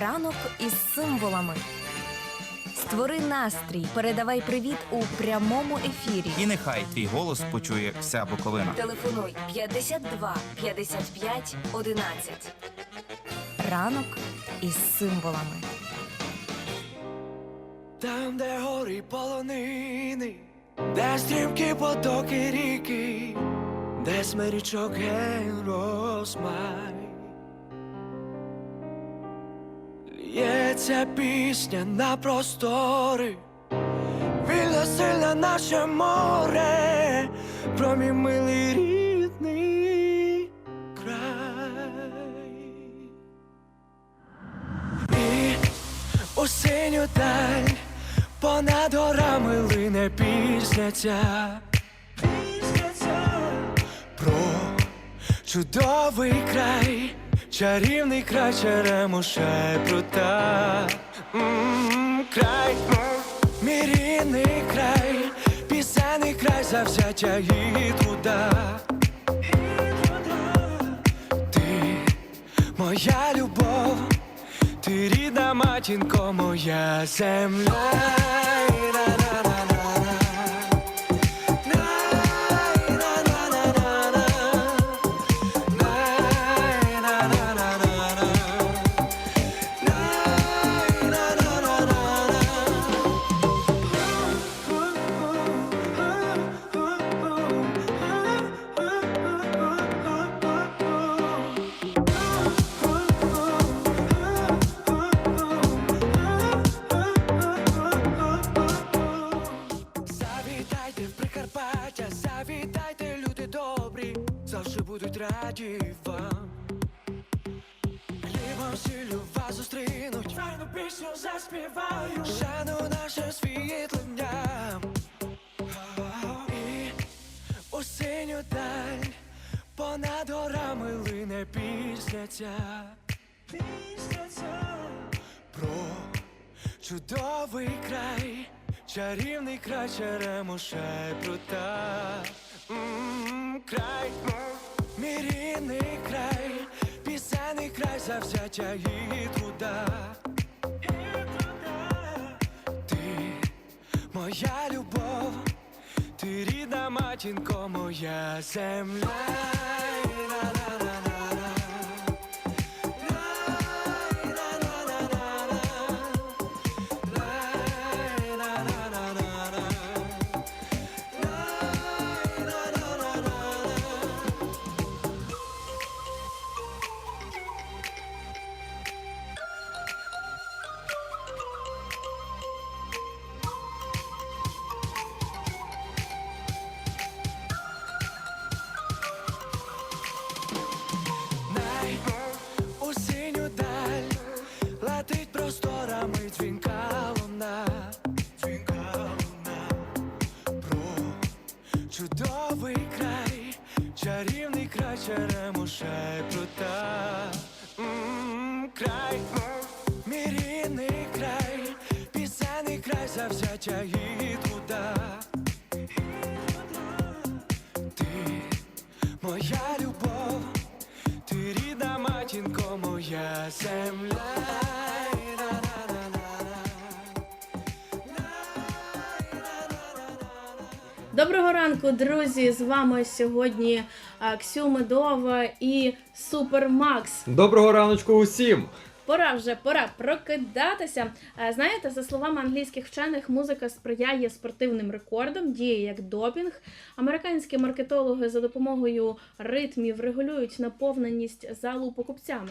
Ранок із символами. Створи настрій, передавай привіт у прямому ефірі. І нехай твій голос почує вся Буковина. Телефонуй 52 55 11. Ранок із символами. Там, де гори полонини, де стрімкі потоки ріки, де смирічок ген розмай. Лється пісня на простори, вільно сильна наше море, про мій милий рідний край. І у синю даль понад горами лине ця Пісня ця про чудовий край, чарівний край черемоша і прута. М, Край, мій край, пісенний край завзяття і труда. Ти моя любов, ти рідна матінко, моя земля. Раді вам. Хлібом вас зустрінуть, файну пісню заспівають, шану наше світлення. І у синю даль понад горами лине пісня ця. Пісня про чудовий край, чарівний край черемоша і прута. Край, край завзяття и труда. Ти моя любов, ти рідна матінко, моя земля. І прута. Край, мій край, пісенний край завзяття і труда. Ти моя любов, ти рідна матінко, моя земля. Доброго ранку, друзі! З вами сьогодні Ксю Медова і Супер Макс. Доброго раночку усім! Пора вже пора прокидатися. Знаєте, за словами англійських вчених, музика сприяє спортивним рекордам, діє як допінг. Американські маркетологи за допомогою ритмів регулюють наповненість залу покупцями.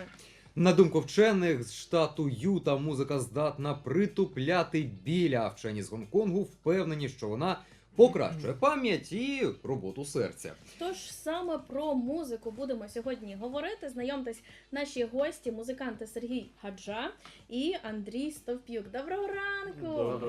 На думку вчених з штату Юта, музика здатна притупляти біль, а вчені з Гонконгу впевнені, що вона покращує пам'ять і роботу серця. Тож саме про музику будемо сьогодні говорити. Знайомтесь, наші гості, музиканти Сергій Гаджа і Андрій Стовп'юк. Доброго ранку!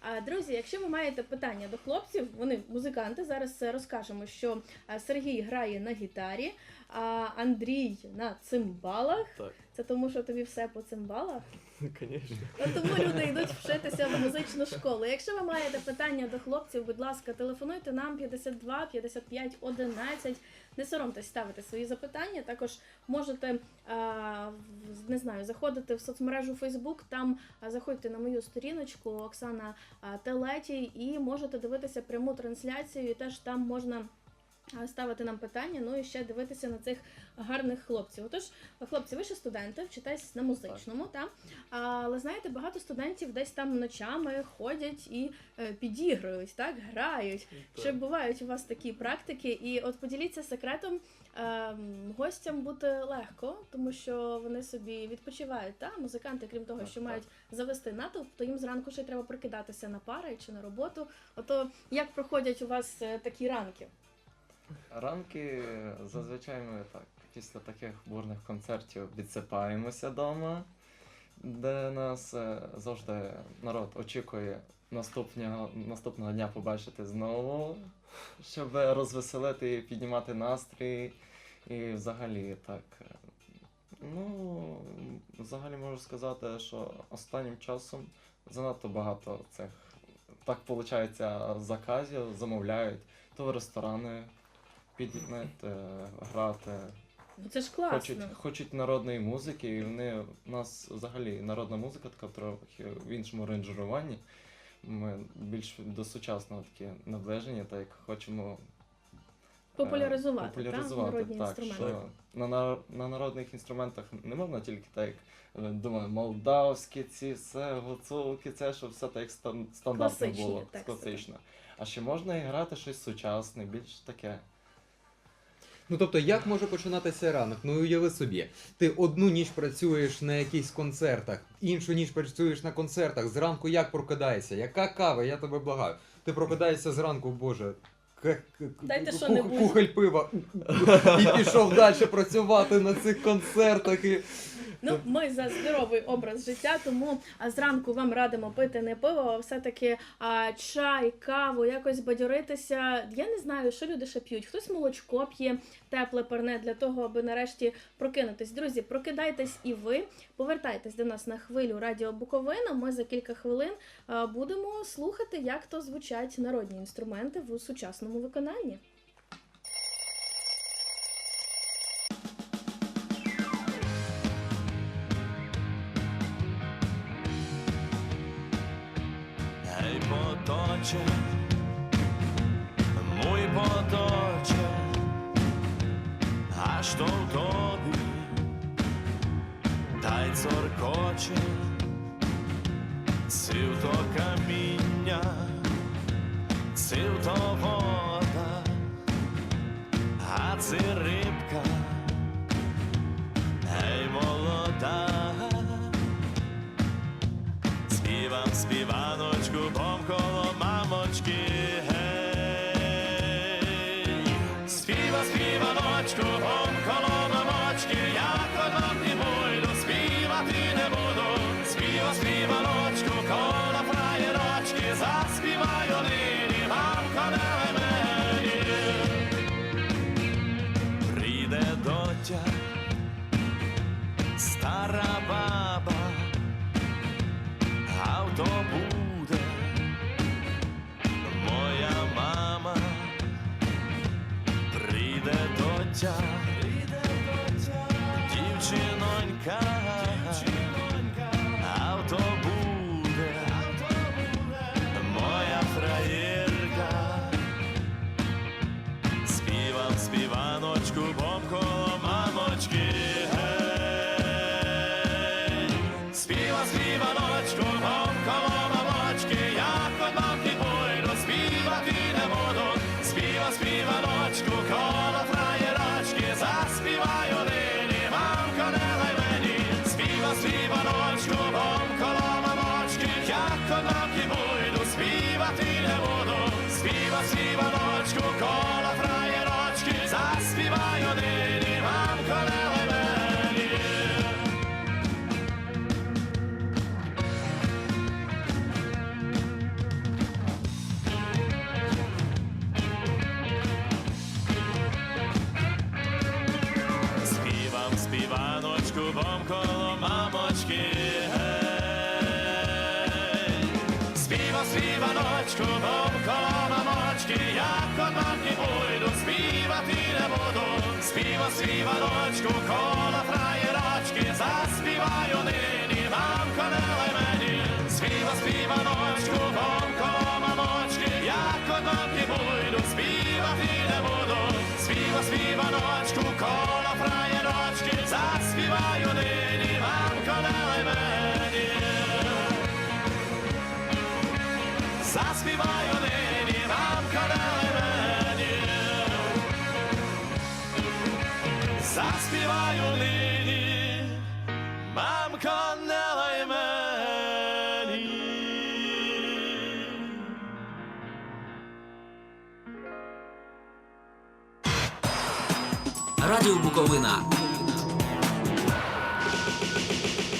А друзі, якщо ви маєте питання до хлопців, вони музиканти. Зараз розкажемо, що е, Сергій грає на гітарі, а Андрій на цимбалах. Так. Це тому, що тобі все по цимбалах. Конечно. От тому люди йдуть вчитися в музичну школу. Якщо ви маєте питання до хлопців, будь ласка, телефонуйте нам 52 55 11. Не соромтесь ставити свої запитання. Також можете не знаю, заходити в соцмережу Facebook, там заходьте на мою сторіночку Оксана а, Телетій і можете дивитися пряму трансляцію. І теж там можна. А, Ставити нам питання, ну і ще дивитися на цих гарних хлопців. Отож, хлопці, ви ще студенти, вчитесь на музичному, та але знаєте, багато студентів десь там ночами ходять і е, підігрують, так грають. Чи бувають у вас такі практики? І от поділіться секретом ем, гостям бути легко, тому що вони собі відпочивають. Та музиканти, крім того, Так, що так. мають завести натовп, то їм зранку ще й треба прокидатися на пари чи на роботу. Ото як проходять у вас е, такі ранки? Ранки зазвичай ми так, після таких бурних концертів відсипаємося вдома, де нас е, завжди народ очікує наступного, наступного дня побачити знову, щоб розвеселити і піднімати настрій. І взагалі так. е, Ну, взагалі можу сказати, що останнім часом занадто багато цих, так виходить, заказів замовляють, то в ресторани підняти, грати. Ну це ж класно. Хочуть, хочуть народної музики, і вони у нас взагалі народна музика така трохи в іншому рейнджеруванні. Ми більш до сучасного таке наближення, так як хочемо е, Популяризувати, популяризувати та, народні так, інструменти. Що на, на, на народних інструментах не можна тільки так, як е, думаю, молдавські ці все, гуцулки, це, щоб все так як стандартно Класичні було, тексти, класично. А ще можна і грати щось сучасне, більш таке. Ну тобто, як може починатися ранок? Ну уяви собі, ти одну ніч працюєш на якихось концертах, іншу ніч працюєш на концертах. Зранку як прокидаєшся? Яка кава? Я тебе благаю. Ти прокидаєшся зранку, боже. Дайте що-небудь. Кухоль пива і пішов далі працювати на цих концертах. І... Ну, ми за здоровий образ життя, тому зранку вам радимо пити не пиво, а все-таки а, чай, каву, якось бадьоритися. Я не знаю, що люди ще п'ють. Хтось молочко п'є, тепле парне для того, аби нарешті прокинутись. Друзі, прокидайтесь і ви. Повертайтесь до нас на хвилю Радіо Буковина. Ми за кілька хвилин будемо слухати, як то звучать народні інструменти в сучасному виконанні. Potocze, mój potocze, aż to tobie, daj цоркоче, цив то каміння, цив то вода, а це Співа коло мамочки. Співа, співаночку, бом коло мамочки, як от мамки буйду, співати не буду. Співа, співаночку, коло фраєрочки, заспіваю Заспіваю нині, лай мені. Заспіваю нині, мамко, не лай мені. Радіо Буковина.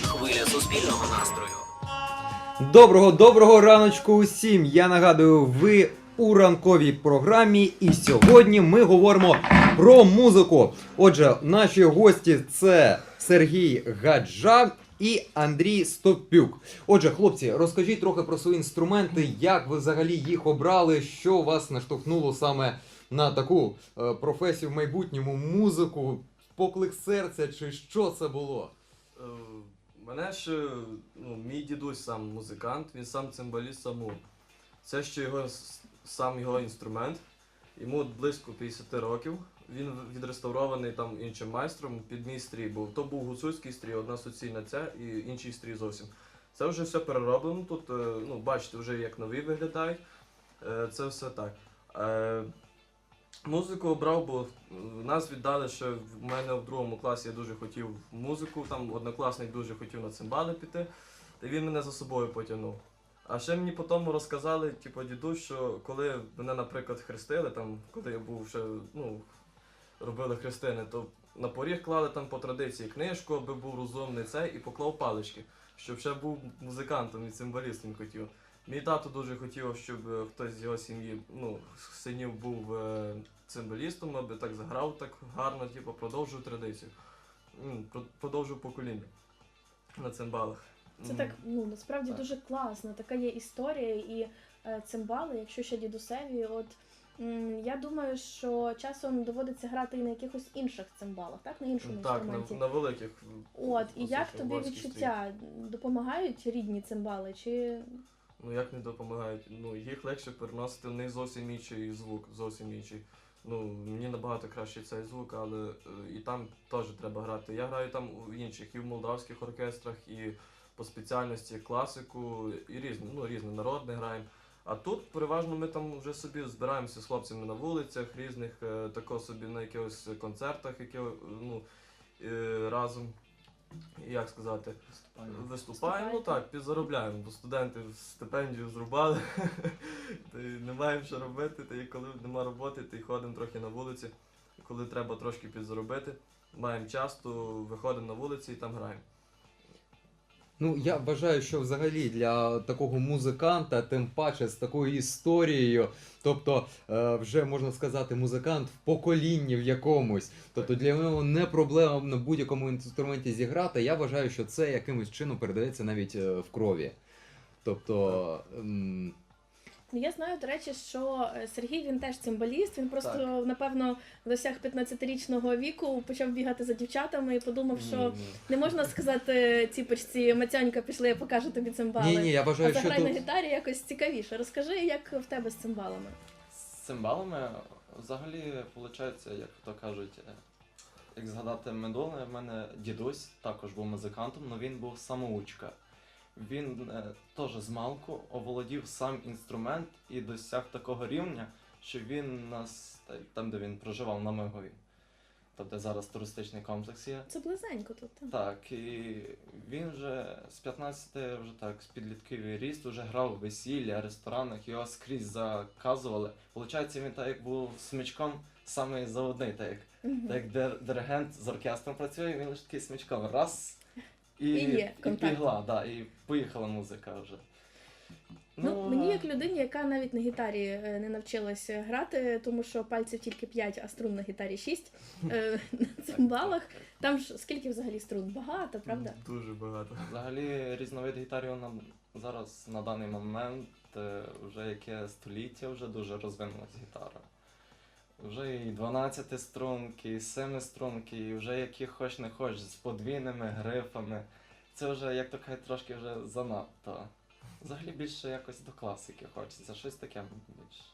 Хвиля суспільного настрою. Доброго доброго раночку усім! Я нагадую, ви у ранковій програмі, і сьогодні ми говоримо про музику. Отже, наші гості це Сергій Гаджа і Андрій Стопюк. Отже, хлопці, розкажіть трохи про свої інструменти, як ви взагалі їх обрали, що вас наштовхнуло саме на таку е, професію в майбутньому, музику, поклик серця, чи що це було? Е, Мене ще, ну, мій дідусь сам музикант, він сам цимбаліст саму. Це ще його сам його інструмент. Йому близько 50 років. Він відреставрований там іншим майстром під мій стрій був. То був гуцульський стрій, одна суцільна ця і інший стрій зовсім. Це вже все перероблено. Тут, е, ну, бачите, вже як нові виглядають. Е, Це все так. Музику обрав, бо нас віддали ще в мене в другому класі. Я дуже хотів музику. Там однокласник дуже хотів на цимбали піти, та він мене за собою потягнув. А ще мені потім розказали, типу, дідусь, що коли мене, наприклад, хрестили, там, коли я був ще, ну, робили хрестини, то на поріг клали там по традиції книжку, аби був розумний цей, і поклав палички, щоб ще був музикантом і цимбалістом хотів. Мій тато дуже хотів, щоб е, хтось з його сім'ї, ну, синів був е, цимбалістом, аби так заграв так гарно, типу, продовжив традицію. Продовжив покоління на цимбалах. Це так, ну насправді Так. дуже класно. Така є історія і е, цимбали, якщо ще дідусеві, от. Я думаю, що часом доводиться грати і на якихось інших цимбалах, так? На іншому Так, інструменті. на, на великих. От, і як тобі відчуття? Допомагають рідні цимбали? Чи Ну як не допомагають? Ну їх легше переносити, в них зовсім інший звук, зовсім інший. Ну, мені набагато краще цей звук, але е, і там теж треба грати. Я граю там у інших, і в молдавських оркестрах, і по спеціальності класику, і різне, ну різне народне граємо. А тут переважно ми там вже собі збираємося з хлопцями на вулицях, різних, е, тако собі на якихось концертах, які, е, ну, разом, як сказати, Виступаємо, ну так, підзаробляємо, бо студенти стипендію зрубали, то й не маємо що робити, та й коли нема роботи, то й ходимо трохи на вулиці. Коли треба трошки підзаробити, маємо час, то виходимо на вулиці і там граємо. Ну, я вважаю, що взагалі для такого музиканта, тим паче з такою історією, тобто е, вже можна сказати, музикант в поколінні в якомусь. Тобто для нього не проблема на будь-якому інструменті зіграти. Я вважаю, що це якимось чином передається навіть е, в крові. Тобто. Я знаю, до речі, що е, Сергій він теж цимбаліст. Він просто напевно досяг 15-річного віку, почав бігати за дівчатами і подумав, що Ні, ні. не можна сказати ціпочці Мацьонька, пішли, я покажу тобі цимбали. Ні, ні, я А вважаю, що заграй на тут. гітарі якось цікавіше. Розкажи, як в тебе з цимбалами. З цимбалами взагалі виходить, як то кажуть, е, як згадати минуле, в мене дідусь також був музикантом, але він був самоучка. Він е, теж з малку оволодів сам інструмент і досяг такого рівня, що він нас та- там, де він проживав на Мигові. Тобто зараз туристичний комплекс є. Це близенько тут. так? Так, і він вже з 15 вже так, з підлітковий ріст, вже грав в весілля, ресторанах, його скрізь заказували. Получається, він так як був смичком самий заводний, так як, Мгм. так як дир- диригент з оркестром працює, він лише такий смичком. Раз і, І є і контакт. пігла, да, і поїхала музика вже. Ну, мені як людині, яка навіть на гітарі е, не навчилася грати, тому що пальців тільки 5, а струн на гітарі 6. е, На цимбалах. Там ж скільки взагалі струн? Багато, правда? Дуже багато. Взагалі різновид гітарів на зараз на даний момент е, вже яке століття вже дуже розвинулась гітара. Вже і 12 струнки, і 7 струнки, і вже які хоч не хоч, з подвійними грифами. Це вже, як то кажуть, трошки вже занадто. Взагалі більше якось до класики хочеться, щось таке більше.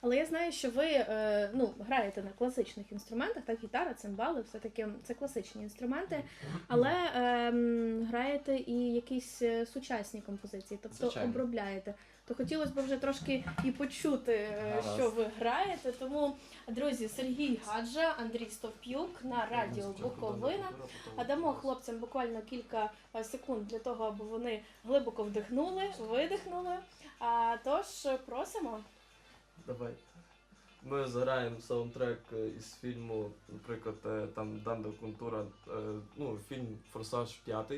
Але я знаю, що ви е, ну, граєте на класичних інструментах, так, гітара, цимбали, все-таки це класичні інструменти, але ем, граєте і якісь е, сучасні композиції, тобто Звичайно. обробляєте. То хотілося б вже трошки і почути, е, що ви граєте. Тому, друзі, Сергій Гаджа, Андрій Стовп'юк на радіо Буковина. А дамо хлопцям буквально кілька е, секунд для того, аби вони глибоко вдихнули, видихнули. А тож просимо. Давай. Ми заграємо саундтрек е, із фільму, наприклад, там Данда Кунтура, ну, фільм Форсаж 5.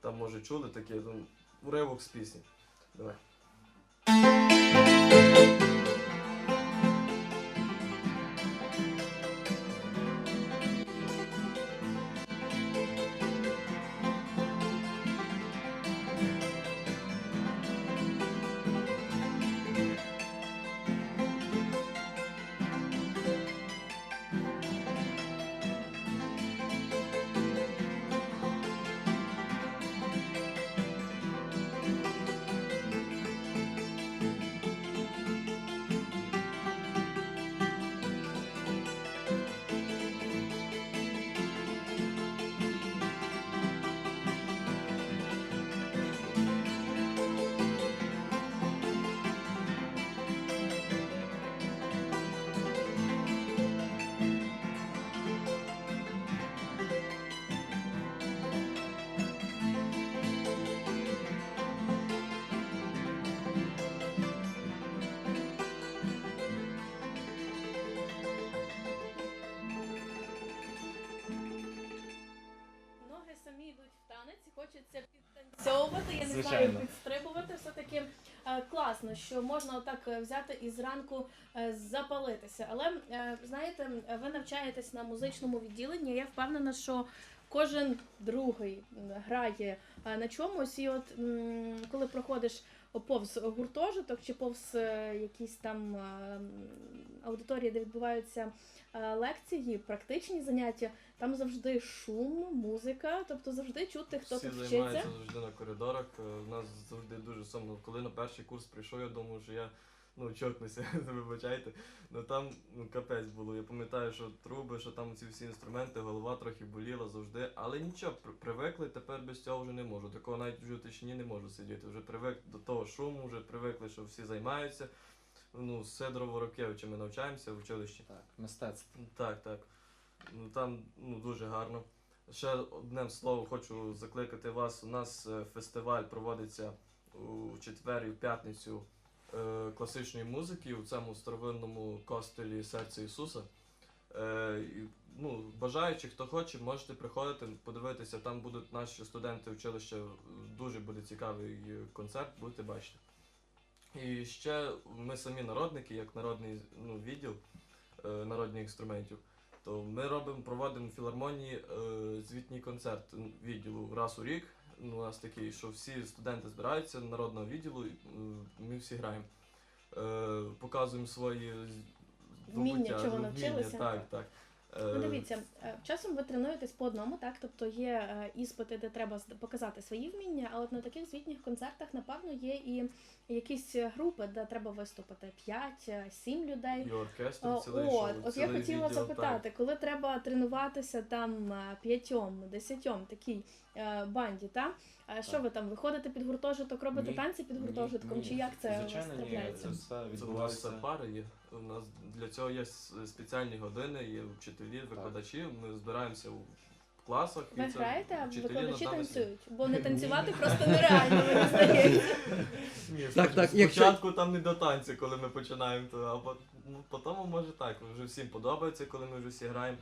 Там, може, чули таке, ну, уривок з пісні. Давай. Підтанцьовувати, я не знаю, Звичайно. підстрибувати. Все-таки е, класно, що можна отак е, взяти і зранку е, запалитися. Але е, знаєте, ви навчаєтесь на музичному відділенні. Я впевнена, що кожен другий грає на чомусь. І от коли проходиш повз гуртожиток чи повз е, якісь там е, аудиторії, де відбуваються е, лекції, практичні заняття, там завжди шум, музика, тобто завжди чути, хто Всі тут вчиться. займаються завжди на коридорах. У нас завжди дуже сумно. Коли на перший курс прийшов, я думав, що я ну, чокнуся, вибачайте. Ну там ну, капець було. Я пам'ятаю, що труби, що там ці всі інструменти, голова трохи боліла завжди. Але нічого, привикли, тепер без цього вже не можу. Такого навіть вже в тишині не можу сидіти. Вже привик до того шуму, вже привикли, що всі займаються. Ну, з Сидорова Рокевича ми навчаємося в училищі. Так, мистецтво. Так, так. Ну там ну, дуже гарно. Ще одним словом хочу закликати вас. У нас е, фестиваль проводиться у четвер і в п'ятницю класичної музики у цьому старовинному костелі Серця Ісуса. Е, ну, бажаючи, хто хоче, можете приходити, подивитися. Там будуть наші студенти училища. Дуже буде цікавий е, концерт, будете бачити. І ще ми самі народники, як народний ну, відділ е, народних інструментів, то ми робимо, проводимо в філармонії е, звітній концерт відділу раз у рік. Ну, у нас такий, що всі студенти збираються народного відділу, і, ми всі граємо. Е, показуємо свої здобуття, Вміння, чого вміння, навчилися. Так, так. Ну, Е, дивіться, е, часом ви тренуєтесь по одному, так? Тобто є е, іспити, де треба показати свої вміння, а от на таких звітніх концертах, напевно, є і якісь групи, де треба виступити 5-7 людей. І оркестр О, цілий, От, от я хотіла відділ, запитати, коли треба тренуватися там п'ятьом, десятьом такій банді, та? Що Так. ви там виходите під гуртожиток, робите Ні, танці під гуртожитком, ні. чи як це у вас ні, трапляється? це все Це відбувається. пари є. У нас для цього є спеціальні години, є вчителі, викладачі. Ми збираємося у класах. Ви граєте, а викладачі танцюють, бо не танцювати просто нереально, мені здається. Ні, Так, так, спочатку там не до танцю, коли ми починаємо, то а по- ну, потім може так. Вже всім подобається, коли ми вже всі граємо.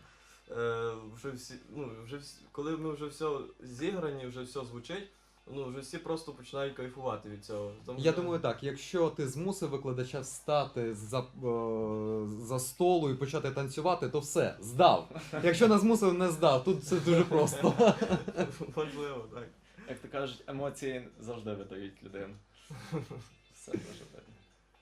Е, вже всі, ну, вже всі, коли ми вже все зіграні, вже все звучить, ну вже всі просто починають кайфувати від цього. Тому Я що- думаю, так, якщо ти змусив викладача встати за, е, за столу і почати танцювати, то все, здав. Якщо не змусив, не здав. Тут це дуже просто. Можливо, так. Як то кажуть, емоції завжди видають людину. Все дуже видно.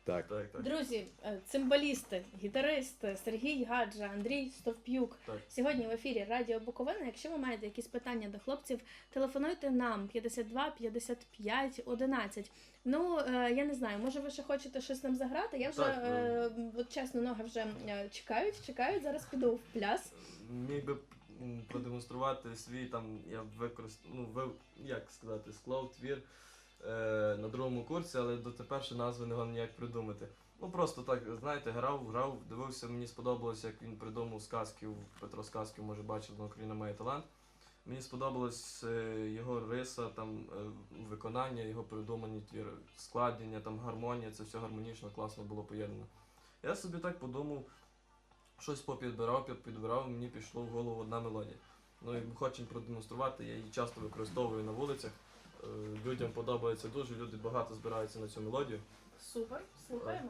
Так. Так, так. Друзі, е, цимбалісти, гітаристи Сергій Гаджа, Андрій Стовп'юк. Так. Сьогодні в ефірі Радіо Буковина. Якщо ви маєте якісь питання до хлопців, телефонуйте нам 52 55 11. Ну е, я не знаю, може ви ще хочете щось нам заграти? Я вже Так, ну. е, от чесно, ноги вже е, чекають, чекають. Зараз піду в пляс. Міг би м, продемонструвати свій там, я використав, ну, ви, як сказати, склав твір на другому курсі, але дотепер ще назви не можу ніяк придумати. Ну просто так, знаєте, грав, грав, дивився, мені сподобалось, як він придумав сказків, Петро Сказків, може бачив, на Україна має талант. Мені сподобалось е, його риса, там е, виконання, його придумані твіри, складення, там гармонія, це все гармонічно, класно було поєднано. Я собі так подумав, щось попідбирав, підбирав, мені пішло в голову одна мелодія. Ну і хочемо продемонструвати, я її часто використовую на вулицях. Е, Людям подобається дуже, люди багато збираються на цю мелодію. Супер, слухаємо.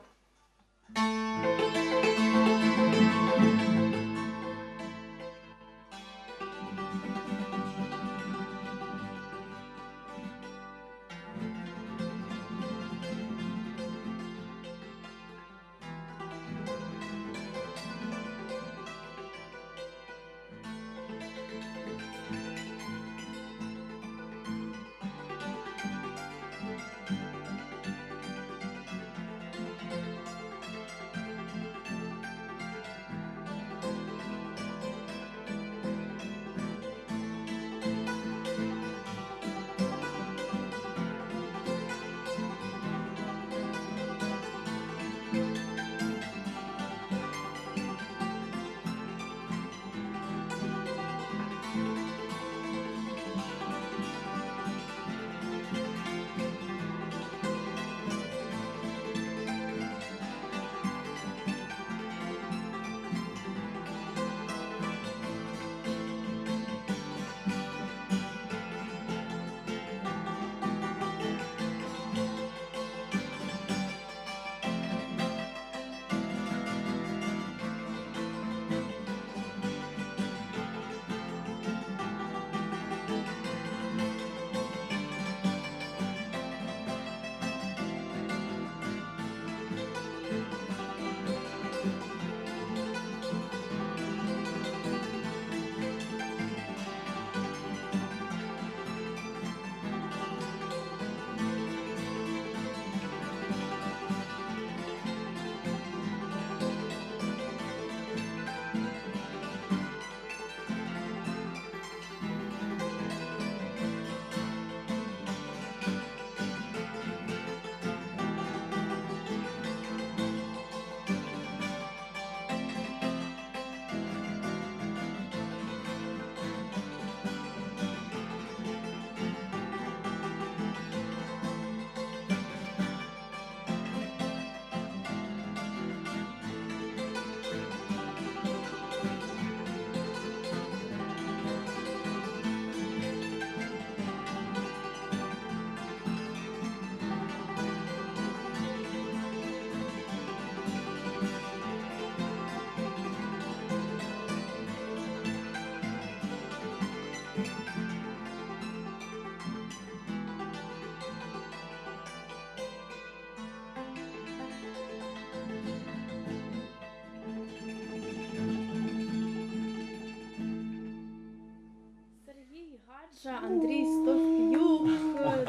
Сергій Андрій Стовп'юк.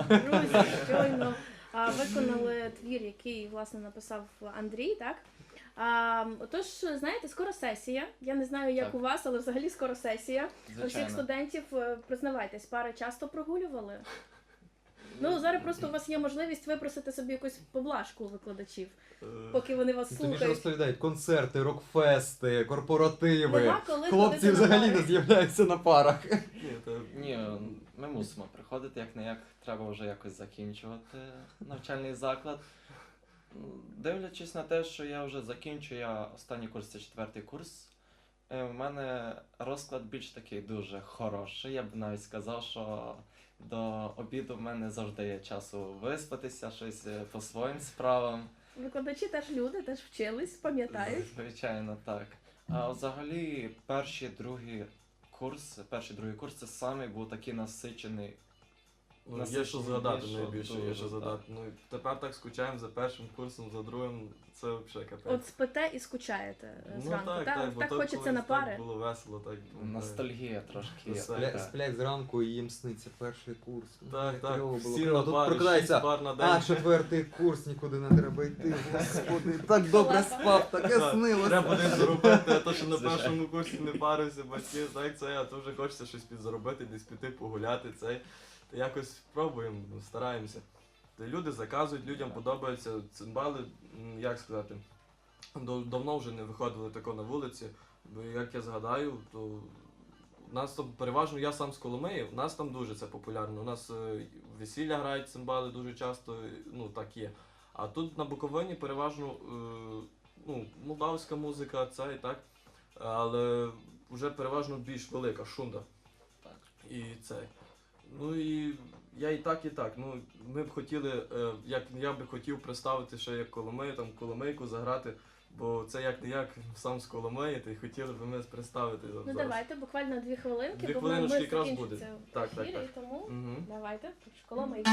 Друзі, щойно а, виконали твір, який власне написав Андрій, так? А, отож, знаєте, скоро сесія. Я не знаю, як Так. у вас, але взагалі скоро сесія. У всіх студентів, е, признавайтесь, пари часто прогулювали. Ну, зараз просто у вас є можливість випросити собі якусь поблажку у викладачів, Е, поки вони вас Ну, Тобі ж слухають. розповідають концерти, рок-фести, корпоративи. Нема коли Хлопці ходити на взагалі пари. не з'являються на парах. Ні, то Ні, ми мусимо приходити як не як треба вже якось закінчувати навчальний заклад. Дивлячись на те, що я вже закінчу, я останній курс це четвертий курс. е, У мене розклад більш такий дуже хороший. Я б навіть сказав, що до обіду в мене завжди є часу виспатися, щось е, по своїм справам. Викладачі теж люди, теж вчились, пам'ятають. Звичайно, так. А взагалі, перші, другі курс, перший, другий курс це саме був такий насичений Ну, є що згадати більше, найбільше, є що так. згадати. Ну, тепер так скучаємо за першим курсом, за другим, це взагалі капець. От спите і скучаєте е, ну зранку. так, так, так, бо так то хочеться колись на пари. Так було весело, так. ну, Ностальгія трошки є. Спля, така. сплять зранку і їм сниться перший курс. Так, Як так, кльово було. всі Кльово. на Тут прокидається, шість пар на день. А, четвертий курс, нікуди не треба йти. Господи, так добре спав, таке Так, снилося. Треба десь заробити, а то що на Звичайно. першому курсі не парився, батьки, так це, а то вже хочеться щось підзаробити, десь піти погуляти, цей. Якось пробуємо, ну, стараємося. Та люди заказують, людям подобаються цимбали, як сказати, давно вже не виходили тако на вулиці, бо як я згадаю, то у нас там переважно я сам з Коломиї, у нас там дуже це популярно. У нас е, весілля грають цимбали дуже часто, е, ну так є. А тут на Буковині переважно е, ну, молдавська музика, це і так. Але вже переважно більш велика шунда. Так. І це. Ну і я і так, і так. Ну, ми б хотіли, е, як я би хотів представити ще як Коломею, там Коломейку заграти, бо це як не як сам з Коломеї, то й хотіли б ми представити. Ну зараз. давайте буквально дві хвилинки, Дві бо ми хвилиночки якраз закінчиться буде. Так, так, ефір, так. тому Мгм. давайте, Коломийка,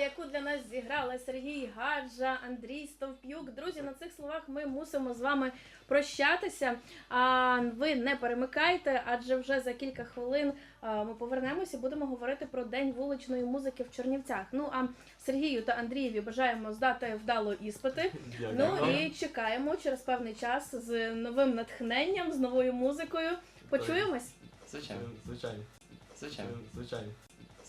яку для нас зіграли Сергій Гаджа, Андрій Стовп'юк. Друзі, на цих словах ми мусимо з вами прощатися. А ви не перемикайте, адже вже за кілька хвилин ми повернемося і будемо говорити про день вуличної музики в Чернівцях. Ну а Сергію та Андрієві бажаємо здати вдало іспити. Ну і чекаємо через певний час з новим натхненням, з новою музикою. Почуємось. Звичайно. Звичайно. Звичайно. Звичайно.